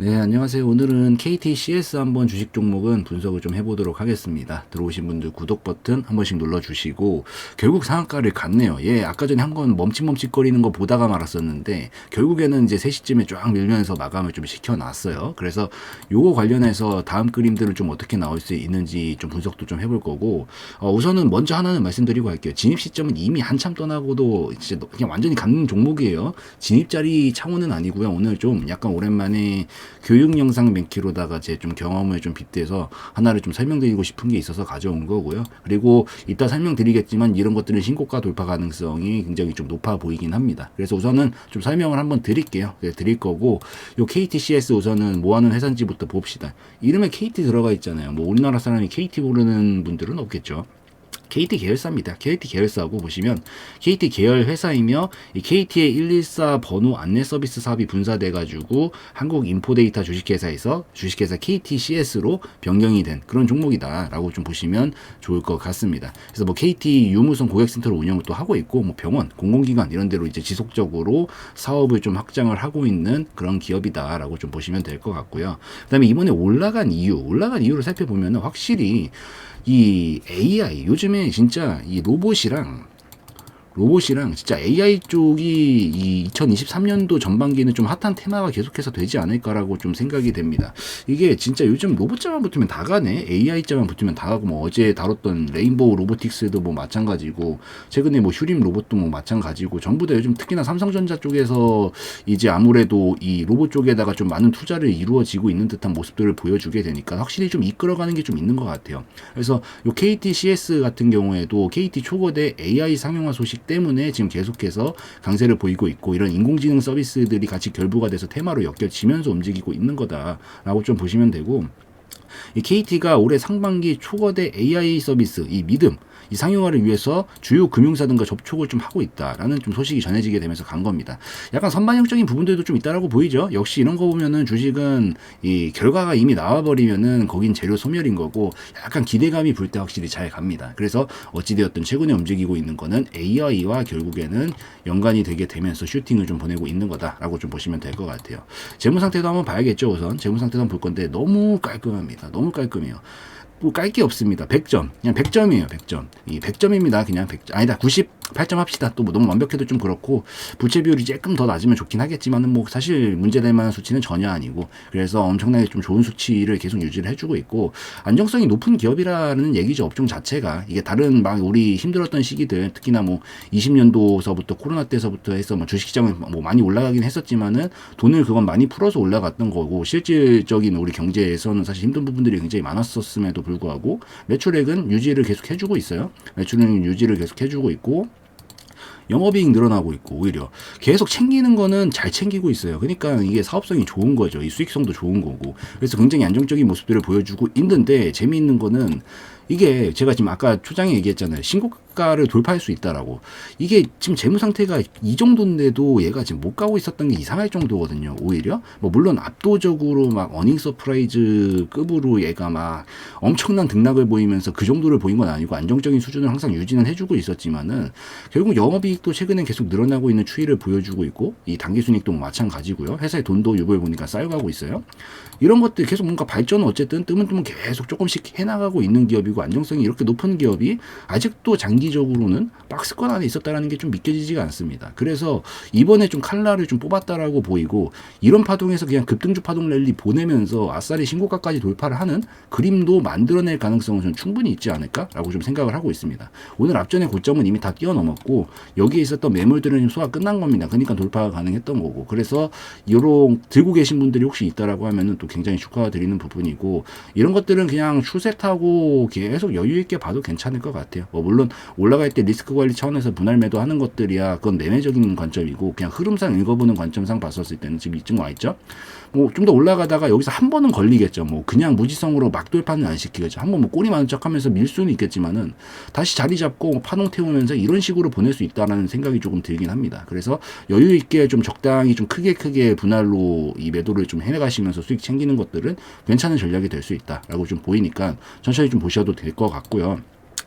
네, 안녕하세요. 오늘은 KTCS 한번 주식 종목은 분석을 좀 해보도록 하겠습니다. 들어오신 분들 구독 버튼 한 번씩 눌러주시고, 결국 상한가를 갔네요. 예, 아까 전에 한 건 멈칫멈칫거리는 거 보다가 말았었는데, 결국에는 이제 3시쯤에 쫙 밀면서 마감을 좀 시켜놨어요. 그래서 요거 관련해서 다음 그림들은 좀 어떻게 나올 수 있는지 좀 분석도 좀 해볼 거고, 어, 우선은 먼저 하나는 말씀드리고 할게요. 진입 시점은 이미 한참 떠나고도 진짜 그냥 완전히 갖는 종목이에요. 진입 자리 차원은 아니고요. 오늘 좀 약간 오랜만에 교육 영상 맨키로다가 제 좀 경험을 좀 빗대서 하나를 좀 설명드리고 싶은 게 있어서 가져온 거고요. 그리고 이따 설명드리겠지만 이런 것들은 신고가 돌파 가능성이 굉장히 좀 높아 보이긴 합니다. 그래서 우선은 좀 설명을 한번 드릴게요. 네, 드릴 거고 요 KTCS 우선은 뭐 하는 회사인지부터 봅시다. 이름에 KT 들어가 있잖아요. 뭐 우리나라 사람이 KT 모르는 분들은 없겠죠. KT 계열사입니다. KT 계열사고 보시면 KT 계열 회사이며 이 KT의 114 번호 안내 서비스 사업이 분사돼 가지고 한국 인포데이터 주식회사에서 주식회사 KTCS로 변경이 된 그런 종목이다라고 좀 보시면 좋을 것 같습니다. 그래서 뭐 KT 유무선 고객센터를 운영을 또 하고 있고 뭐 병원, 공공기관 이런 데로 이제 지속적으로 사업을 좀 확장을 하고 있는 그런 기업이다라고 좀 보시면 될 것 같고요. 그다음에 이번에 올라간 이유, 올라간 이유를 살펴보면 확실히 이 AI 요즘에 진짜 이 로봇이랑 로봇이랑 진짜 AI 쪽이 이 2023년도 전반기는 좀 핫한 테마가 계속해서 되지 않을까라고 좀 생각이 됩니다. 이게 진짜 요즘 로봇자만 붙으면 다 가네. AI자만 붙으면 다 가고 뭐 어제 다뤘던 레인보우 로보틱스도 뭐 마찬가지고 최근에 뭐 휴림 로봇도 뭐 마찬가지고 전부 다 요즘 특히나 삼성전자 쪽에서 이제 아무래도 이 로봇 쪽에다가 좀 많은 투자를 이루어지고 있는 듯한 모습들을 보여주게 되니까 확실히 좀 이끌어가는 게 좀 있는 것 같아요. 그래서 요 KTCS 같은 경우에도 KT 초거대 AI 상용화 소식 때문에 지금 계속해서 강세를 보이고 있고 이런 인공지능 서비스들이 같이 결부가 돼서 테마로 엮여지면서 움직이고 있는 거다라고 좀 보시면 되고 이 KT가 올해 상반기 초거대 AI 서비스 이 믿음 이 상용화를 위해서 주요 금융사 등과 접촉을 좀 하고 있다라는 좀 소식이 전해지게 되면서 간 겁니다. 약간 선반영적인 부분들도 좀 있다라고 보이죠. 역시 이런 거 보면은 주식은 이 결과가 이미 나와버리면은 거긴 재료 소멸인 거고 약간 기대감이 불 때 확실히 잘 갑니다. 그래서 어찌되었든 최근에 움직이고 있는 거는 AI와 결국에는 연관이 되게 되면서 슈팅을 좀 보내고 있는 거다라고 좀 보시면 될 것 같아요. 재무 상태도 한번 봐야겠죠. 우선 재무 상태도 한번 볼 건데 너무 깔끔합니다. 너무 깔끔해요. 뭐 깔 게 없습니다. 100점. 그냥 100점이에요. 100점. 이 100점입니다. 그냥 100점. 아니다. 98점 합시다. 또 뭐 너무 완벽해도 좀 그렇고 부채 비율이 조금 더 낮으면 좋긴 하겠지만은 뭐 사실 문제될 만한 수치는 전혀 아니고 그래서 엄청나게 좀 좋은 수치를 계속 유지를 해주고 있고 안정성이 높은 기업이라는 얘기죠. 업종 자체가 이게 다른 막 우리 힘들었던 시기들 특히나 뭐 20년도서부터 코로나 때서부터 해서 뭐 주식시장은 뭐 많이 올라가긴 했었지만은 돈을 그건 많이 풀어서 올라갔던 거고 실질적인 우리 경제에서는 사실 힘든 부분들이 굉장히 많았었음에도 불구하고 매출액은 유지를 계속 해주고 있어요. 매출액 유지를 계속 해주고 있고 영업이익 늘어나고 있고 오히려 계속 챙기는 거는 잘 챙기고 있어요. 그러니까 이게 사업성이 좋은 거죠. 이 수익성도 좋은 거고. 그래서 굉장히 안정적인 모습들을 보여주고 있는데 재미있는 거는 이게 제가 지금 아까 초장에 얘기했잖아요. 신고가를 돌파할 수 있다라고. 이게 지금 재무 상태가 이 정도인데도 얘가 지금 못 가고 있었던 게 이상할 정도거든요. 오히려 뭐 물론 압도적으로 막 어닝 서프라이즈 급으로 얘가 막 엄청난 등락을 보이면서 그 정도를 보인 건 아니고 안정적인 수준을 항상 유지는 해주고 있었지만은 결국 영업이익도 최근에 계속 늘어나고 있는 추이를 보여주고 있고 이 당기순익도 마찬가지고요. 회사의 돈도 유보해 보니까 쌓여가고 있어요. 이런 것들 계속 뭔가 발전은 어쨌든 뜨문뜨문 계속 조금씩 해나가고 있는 기업이고 안정성이 이렇게 높은 기업이 아직도 장기적으로는 박스권 안에 있었다라는 게 좀 믿겨지지가 않습니다. 그래서 이번에 좀 칼날을 좀 뽑았다라고 보이고 이런 파동에서 그냥 급등주 파동 랠리 보내면서 아싸리 신고가까지 돌파를 하는 그림도 만들어낼 가능성은 좀 충분히 있지 않을까라고 좀 생각을 하고 있습니다. 오늘 앞전의 고점은 이미 다 뛰어넘었고 여기에 있었던 매물들은 소화 끝난 겁니다. 그러니까 돌파가 가능했던 거고 그래서 이런 들고 계신 분들이 혹시 있다라고 하면은 또 굉장히 축하드리는 부분이고 이런 것들은 그냥 추세 타고 계속 여유 있게 봐도 괜찮을 것 같아요. 뭐 물론 올라갈 때 리스크 관리 차원에서 분할 매도하는 것들이야 그건 매매적인 관점이고 그냥 흐름상 읽어보는 관점상 봤었을 때는 지금 이쯤 와 있죠. 뭐 좀 더 올라가다가 여기서 한 번은 걸리겠죠. 뭐 그냥 무지성으로 막 돌파는 안 시키겠죠. 한번 뭐 꼬리 많은 척하면서 밀 수는 있겠지만은 다시 자리 잡고 파동 태우면서 이런 식으로 보낼 수 있다라는 생각이 조금 들긴 합니다. 그래서 여유 있게 좀 적당히 좀 크게 크게 분할로 이 매도를 좀 해가시면서 수익 챙기는 것들은 괜찮은 전략이 될 수 있다라고 좀 보이니까 천천히 좀 보셔도 될 것 같고요.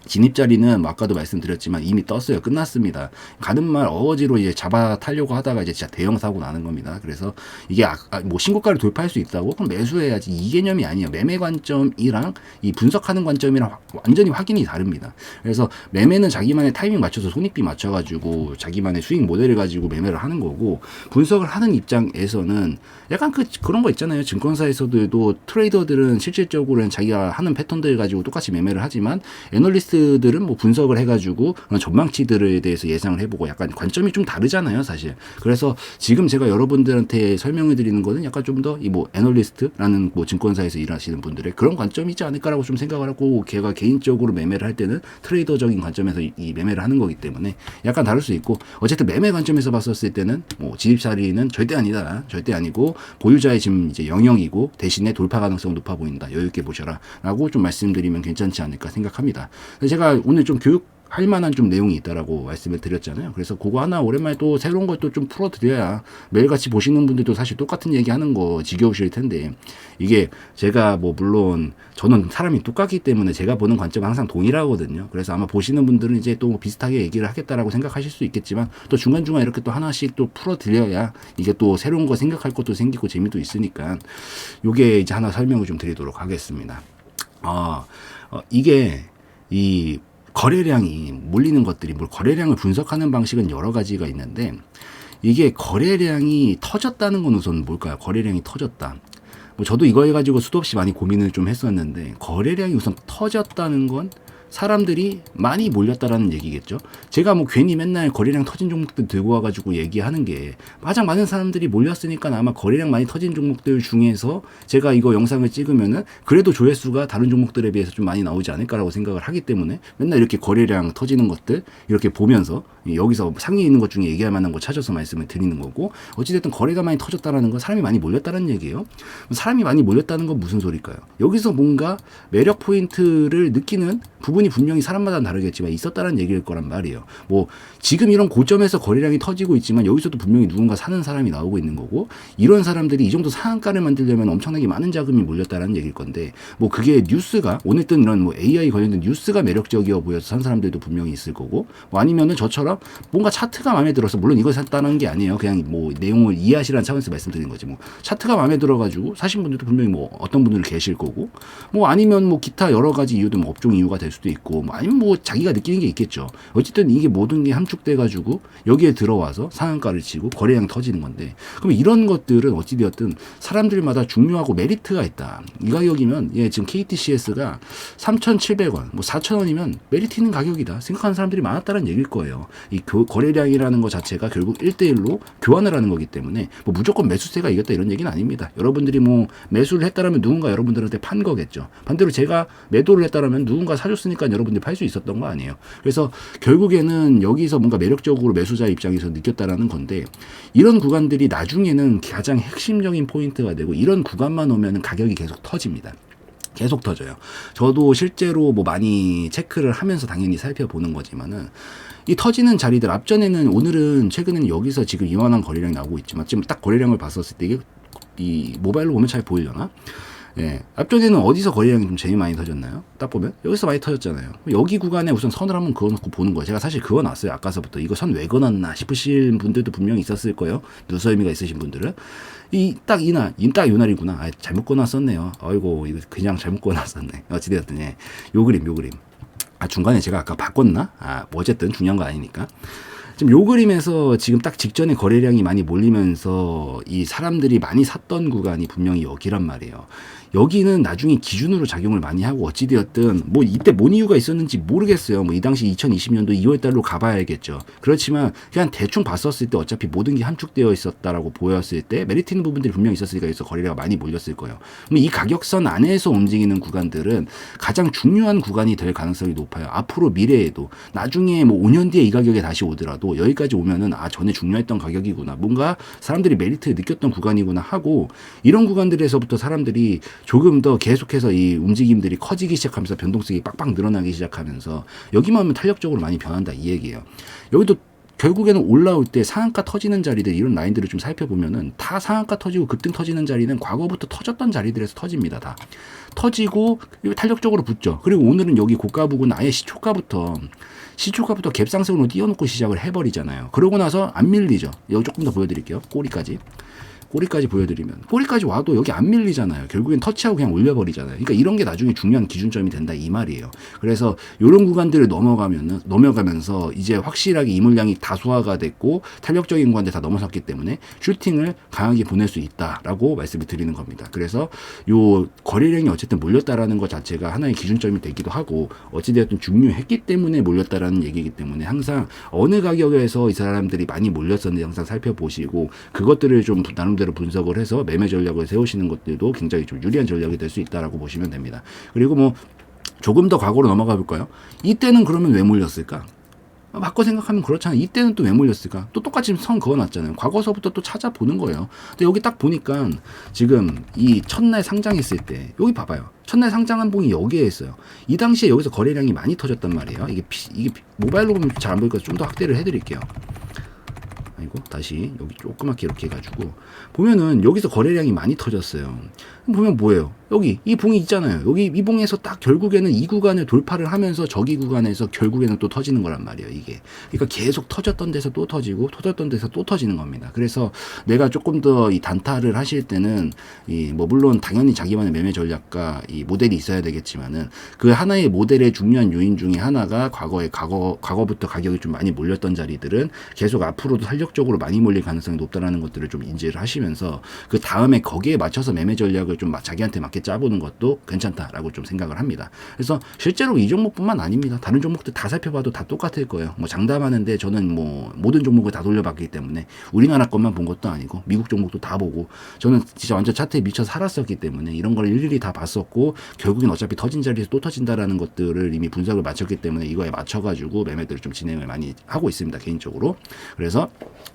진입 자리는 뭐 아까도 말씀드렸지만 이미 떴어요. 끝났습니다. 가는 말 어거지로 이제 잡아 타려고 하다가 이제 진짜 대형 사고 나는 겁니다. 그래서 이게 아, 아, 뭐 신고가를 돌파할 수 있다고 그럼 매수해야지 이 개념이 아니에요. 매매 관점이랑 이 분석하는 관점이랑 화- 완전히 확인이 다릅니다. 그래서 매매는 자기만의 타이밍 맞춰서 손익비 맞춰가지고 자기만의 수익 모델을 가지고 매매를 하는 거고 분석을 하는 입장에서는 약간 그 그런 거 있잖아요. 증권사에서도 트레이더들은 실질적으로는 자기가 하는 패턴들 가지고 똑같이 매매를 하지만 애널리스트 들은 뭐 분석을 해가지고 그런 전망치들에 대해서 예상을 해보고 약간 관점이 좀 다르잖아요, 사실. 그래서 지금 제가 여러분들한테 설명해 드리는 거는 약간 좀 더 이 뭐 애널리스트라는 뭐 증권사에서 일하시는 분들의 그런 관점이지 않을까라고 좀 생각을 하고 걔가 개인적으로 매매를 할 때는 트레이더적인 관점에서 이, 이 매매를 하는 거기 때문에 약간 다를 수 있고 어쨌든 매매 관점에서 봤었을 때는 뭐 진입자리는 절대 아니다, 절대 아니고 보유자의 지금 이제 영역이고 대신에 돌파 가능성 높아 보인다, 여유 있게 보셔라라고 좀 말씀드리면 괜찮지 않을까 생각합니다. 제가 오늘 좀 교육 할 만한 좀 내용이 있다라고 말씀을 드렸잖아요. 그래서 그거 하나 오랜만에 또 새로운 걸 또 좀 풀어드려야 매일같이 보시는 분들도 사실 똑같은 얘기 하는 거 지겨우실 텐데 이게 제가 뭐 물론 저는 사람이 똑같기 때문에 제가 보는 관점은 항상 동일하거든요. 그래서 아마 보시는 분들은 이제 또 비슷하게 얘기를 하겠다라고 생각하실 수 있겠지만 또 중간중간 이렇게 또 하나씩 또 풀어드려야 이게 또 새로운 거 생각할 것도 생기고 재미도 있으니까 요게 이제 하나 설명을 좀 드리도록 하겠습니다. 아, 어, 이게 이 거래량이 몰리는 것들이 뭘 거래량을 분석하는 방식은 여러 가지가 있는데 이게 거래량이 터졌다는 건 우선 뭘까요? 거래량이 터졌다. 뭐 저도 이거 해가지고 수도 없이 많이 고민을 좀 했었는데 거래량이 우선 터졌다는 건 사람들이 많이 몰렸다라는 얘기겠죠. 제가 뭐 괜히 맨날 거래량 터진 종목들 들고 와가지고 얘기하는 게 가장 많은 사람들이 몰렸으니까 아마 거래량 많이 터진 종목들 중에서 제가 이거 영상을 찍으면은 그래도 조회수가 다른 종목들에 비해서 좀 많이 나오지 않을까라고 생각을 하기 때문에 맨날 이렇게 거래량 터지는 것들 이렇게 보면서 여기서 상위에 있는 것 중에 얘기할 만한 거 찾아서 말씀을 드리는 거고 어찌됐든 거래가 많이 터졌다라는 건 사람이 많이 몰렸다는 얘기예요. 사람이 많이 몰렸다는 건 무슨 소리일까요? 여기서 뭔가 매력 포인트를 느끼는 부분이 분명히 사람마다 다르겠지만 있었다는 얘기일 거란 말이에요. 뭐 지금 이런 고점에서 거래량이 터지고 있지만 여기서도 분명히 누군가 사는 사람이 나오고 있는 거고 이런 사람들이 이 정도 상한가를 만들려면 엄청나게 많은 자금이 몰렸다는 얘기일 건데 뭐 그게 뉴스가 오늘 뜬 이런 뭐 AI 관련된 뉴스가 매력적이어 보여서 산 사람들도 분명히 있을 거고 뭐 아니면은 저처럼 뭔가 차트가 마음에 들어서 물론 이걸 샀다는 게 아니에요. 그냥 뭐 내용을 이해하시라는 차원에서 말씀드린 거지 뭐 차트가 마음에 들어가지고 사신 분들도 분명히 뭐 어떤 분들은 계실 거고 뭐 아니면 뭐 기타 여러 가지 이유도 뭐 업종 이유가 될 수도 있고 뭐 아니면 뭐 자기가 느끼는 게 있겠죠. 어쨌든 이게 모든 게 함축돼 가지고 여기에 들어와서 상한가를 치고 거래량 터지는 건데 그럼 이런 것들은 어찌 되었든 사람들마다 중요하고 메리트가 있다. 이 가격이면 예 지금 KTCS가 3,700원, 뭐 4,000원이면 메리트 있는 가격이다. 생각하는 사람들이 많았다는 얘기일 거예요. 이 교, 거래량이라는 것 자체가 결국 1대1로 교환을 하는 거기 때문에 뭐 무조건 매수세가 이겼다 이런 얘기는 아닙니다. 여러분들이 뭐 매수를 했다라면 누군가 여러분들한테 판 거겠죠. 반대로 제가 매도를 했다라면 누군가 사줬으니 까 여러분들이 팔수 있었던 거 아니에요. 그래서 결국에는 여기서 뭔가 매력적으로 매수자 입장에서 느꼈다라는 건데 이런 구간들이 나중에는 가장 핵심적인 포인트가 되고 이런 구간만 오면은 가격이 계속 터집니다. 계속 터져요. 저도 실제로 뭐 많이 체크를 하면서 당연히 살펴보는 거지만은 이 터지는 자리들 앞전에는 오늘은 최근에는 여기서 지금 이만한 거래량이 나오고 있지만 지금 딱 거래량을 봤었을 때 이게 이 모바일로 보면 잘 보이려나? 예. 앞전에는 어디서 거래량이 좀 제일 많이 터졌나요? 딱 보면 여기서 많이 터졌잖아요. 여기 구간에 우선 선을 한번 그어놓고 보는 거예요. 제가 사실 그어놨어요. 아까서부터 이거 선 왜 그어놨나 싶으신 분들도 분명히 있었을 거예요. 누수 의미가 있으신 분들은 이 딱 이날, 이딱 요날이구나. 아, 잘못 그어놨었네요. 아이고 이거 그냥 잘못 그어놨었네. 어찌되었든 예. 요 그림, 요 그림. 아 중간에 제가 아까 바꿨나? 아, 뭐 어쨌든 중요한 거 아니니까. 지금 요 그림에서 지금 딱 직전에 거래량이 많이 몰리면서 이 사람들이 많이 샀던 구간이 분명히 여기란 말이에요. 여기는 나중에 기준으로 작용을 많이 하고 어찌되었든 뭐 이때 뭔 이유가 있었는지 모르겠어요. 뭐 이 당시 2020년도 2월 달로 가봐야겠죠. 그렇지만 그냥 대충 봤었을 때 어차피 모든 게 함축되어 있었다라고 보였을 때 메리트 있는 부분들이 분명히 있었으니까 여기서 거래량이 많이 몰렸을 거예요. 그럼 이 가격선 안에서 움직이는 구간들은 가장 중요한 구간이 될 가능성이 높아요. 앞으로 미래에도 나중에 뭐 5년 뒤에 이 가격에 다시 오더라도 여기까지 오면은 아 전에 중요했던 가격이구나. 뭔가 사람들이 메리트 느꼈던 구간이구나 하고 이런 구간들에서부터 사람들이 조금 더 계속해서 이 움직임들이 커지기 시작하면서 변동성이 빡빡 늘어나기 시작하면서 여기만 하면 탄력적으로 많이 변한다 이 얘기예요. 여기도 결국에는 올라올 때 상한가 터지는 자리들 이런 라인들을 좀 살펴보면은 다 상한가 터지고 급등 터지는 자리는 과거부터 터졌던 자리들에서 터집니다. 다 터지고 탄력적으로 붙죠. 그리고 오늘은 여기 고가 부근 아예 시초가부터 시초가부터 갭상승으로 띄워놓고 시작을 해버리잖아요. 그러고 나서 안 밀리죠. 여기 조금 더 보여드릴게요. 꼬리까지. 꼬리까지 보여드리면 꼬리까지 와도 여기 안 밀리잖아요. 결국엔 터치하고 그냥 올려버리잖아요. 그러니까 이런 게 나중에 중요한 기준점이 된다 이 말이에요. 그래서 이런 구간들을 넘어가면은 넘어가면서 이제 확실하게 이 물량이 다 소화가 됐고 탄력적인 구간들 다 넘어섰기 때문에 슈팅을 강하게 보낼 수 있다라고 말씀을 드리는 겁니다. 그래서 요 거래량이 어쨌든 몰렸다라는 것 자체가 하나의 기준점이 되기도 하고 어찌되었든 중요했기 때문에 몰렸다라는 얘기이기 때문에 항상 어느 가격에서 이 사람들이 많이 몰렸었는지 항상 살펴보시고 그것들을 좀 나름대로 분석을 해서 매매 전략을 세우시는 것들도 굉장히 좀 유리한 전략이 될 수 있다라고 보시면 됩니다. 그리고 뭐 조금 더 과거로 넘어가 볼까요? 이때는 그러면 왜 몰렸을까? 아, 바꿔 생각하면 그렇잖아요. 이때는 또 왜 몰렸을까? 또 똑같이 선 그어놨잖아요. 과거서부터 또 찾아보는 거예요. 근데 여기 딱 보니까 지금 이 첫날 상장했을 때 여기 봐봐요. 첫날 상장한 봉이 여기에 있어요. 이 당시에 여기서 거래량이 많이 터졌단 말이에요. 이게 피- 이게 피- 모바일로 보면 잘 안 보니까 좀 더 확대를 해드릴게요. 아이고 다시 여기 조그맣게 이렇게 해가지고 보면은 여기서 거래량이 많이 터졌어요. 보면 뭐예요? 여기 이 봉이 있잖아요. 여기 이 봉에서 딱 결국에는 이 구간을 돌파를 하면서 저기 구간에서 결국에는 또 터지는 거란 말이에요. 이게 그러니까 계속 터졌던 데서 또 터지고 터졌던 데서 또 터지는 겁니다. 그래서 내가 조금 더 이 단타를 하실 때는 이 뭐 물론 당연히 자기만의 매매 전략과 이 모델이 있어야 되겠지만은 그 하나의 모델의 중요한 요인 중에 하나가 과거에 과거 과거부터 가격이 좀 많이 몰렸던 자리들은 계속 앞으로도 탄력적으로 많이 몰릴 가능성이 높다라는 것들을 좀 인지를 하시면서 그 다음에 거기에 맞춰서 매매 전략을 좀 마- 자기한테 맞게 짜보는 것도 괜찮다라고 좀 생각을 합니다. 그래서 실제로 이 종목뿐만 아닙니다. 다른 종목들 다 살펴봐도 다 똑같을 거예요. 뭐 장담하는데 저는 뭐 모든 종목을 다 돌려봤기 때문에 우리나라 것만 본 것도 아니고 미국 종목도 다 보고 저는 진짜 완전 차트에 미쳐 살았었기 때문에 이런 걸 일일이 다 봤었고 결국엔 어차피 터진 자리에서 또 터진다라는 것들을 이미 분석을 마쳤기 때문에 이거에 맞춰가지고 매매들을 좀 진행을 많이 하고 있습니다 개인적으로 그래서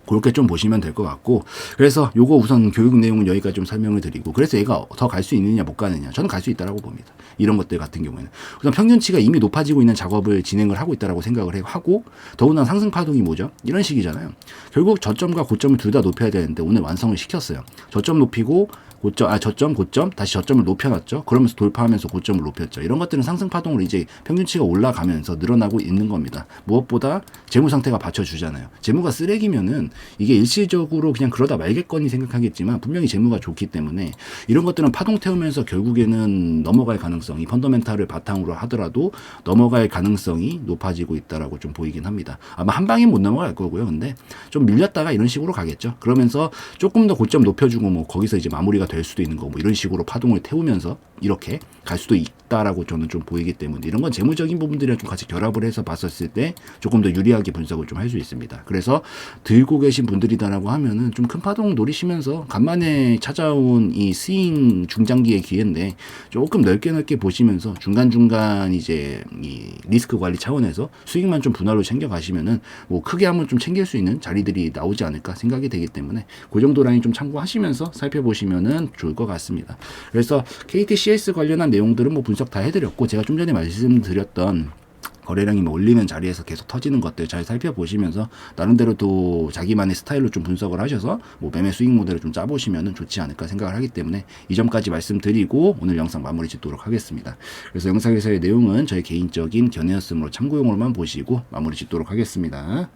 그렇게 좀 보시면 될 것 같고 그래서 요거 우선 교육 내용은 여기까지 좀 설명을 드리고 그래서 얘가 더 갈 수 있느냐 못 가느냐. 저는 갈 수 있다라고 봅니다. 이런 것들 같은 경우에는. 우선 평균치가 이미 높아지고 있는 작업을 진행을 하고 있다라고 생각을 해- 하고 더구나 상승 파동이 뭐죠? 이런 식이잖아요. 결국 저점과 고점을 둘 다 높여야 되는데 오늘 완성을 시켰어요. 저점 높이고 고점, 아, 저점, 고점, 다시 저점을 높여놨죠. 그러면서 돌파하면서 고점을 높였죠. 이런 것들은 상승 파동으로 이제 평균치가 올라가면서 늘어나고 있는 겁니다. 무엇보다 재무 상태가 받쳐주잖아요. 재무가 쓰레기면은 이게 일시적으로 그냥 그러다 말겠거니 생각하겠지만 분명히 재무가 좋기 때문에 이런 것들은 파동 태우면서 결국에는 넘어갈 가능성이 펀더멘탈을 바탕으로 하더라도 넘어갈 가능성이 높아지고 있다라고 좀 보이긴 합니다. 아마 한 방에 못 넘어갈 거고요. 근데 좀 밀렸다가 이런 식으로 가겠죠. 그러면서 조금 더 고점 높여주고 뭐 거기서 이제 마무리가 될 수도 있는 거뭐 이런 식으로 파동을 태우면서 이렇게 갈 수도 있다라고 저는 좀 보이기 때문에 이런 건 재무적인 부분들이랑 좀 같이 결합을 해서 봤었을 때 조금 더 유리하게 분석을 좀 할 수 있습니다. 그래서 들고 계신 분들이다라고 하면은 좀 큰 파동 노리시면서 간만에 찾아온 이 스윙 중장기의 기회인데 조금 넓게 넓게 보시면서 중간중간 이제 이 리스크 관리 차원에서 수익만 좀 분할로 챙겨 가시면은 뭐 크게 한번 좀 챙길 수 있는 자리들이 나오지 않을까 생각이 되기 때문에 그 정도 라인 좀 참고하시면서 살펴보시면은 좋을 것 같습니다. 그래서 KTCS 관련한 내용들은 뭐 분석 다 해드렸고 제가 좀 전에 말씀드렸던 거래량이 뭐 올리는 자리에서 계속 터지는 것들 잘 살펴보시면서 나름대로 또 자기만의 스타일로 좀 분석을 하셔서 뭐 매매 수익 모델을 좀 짜보시면은 좋지 않을까 생각을 하기 때문에 이 점까지 말씀드리고 오늘 영상 마무리 짓도록 하겠습니다. 그래서 영상에서의 내용은 저희 개인적인 견해였으므로 참고용으로만 보시고 마무리 짓도록 하겠습니다.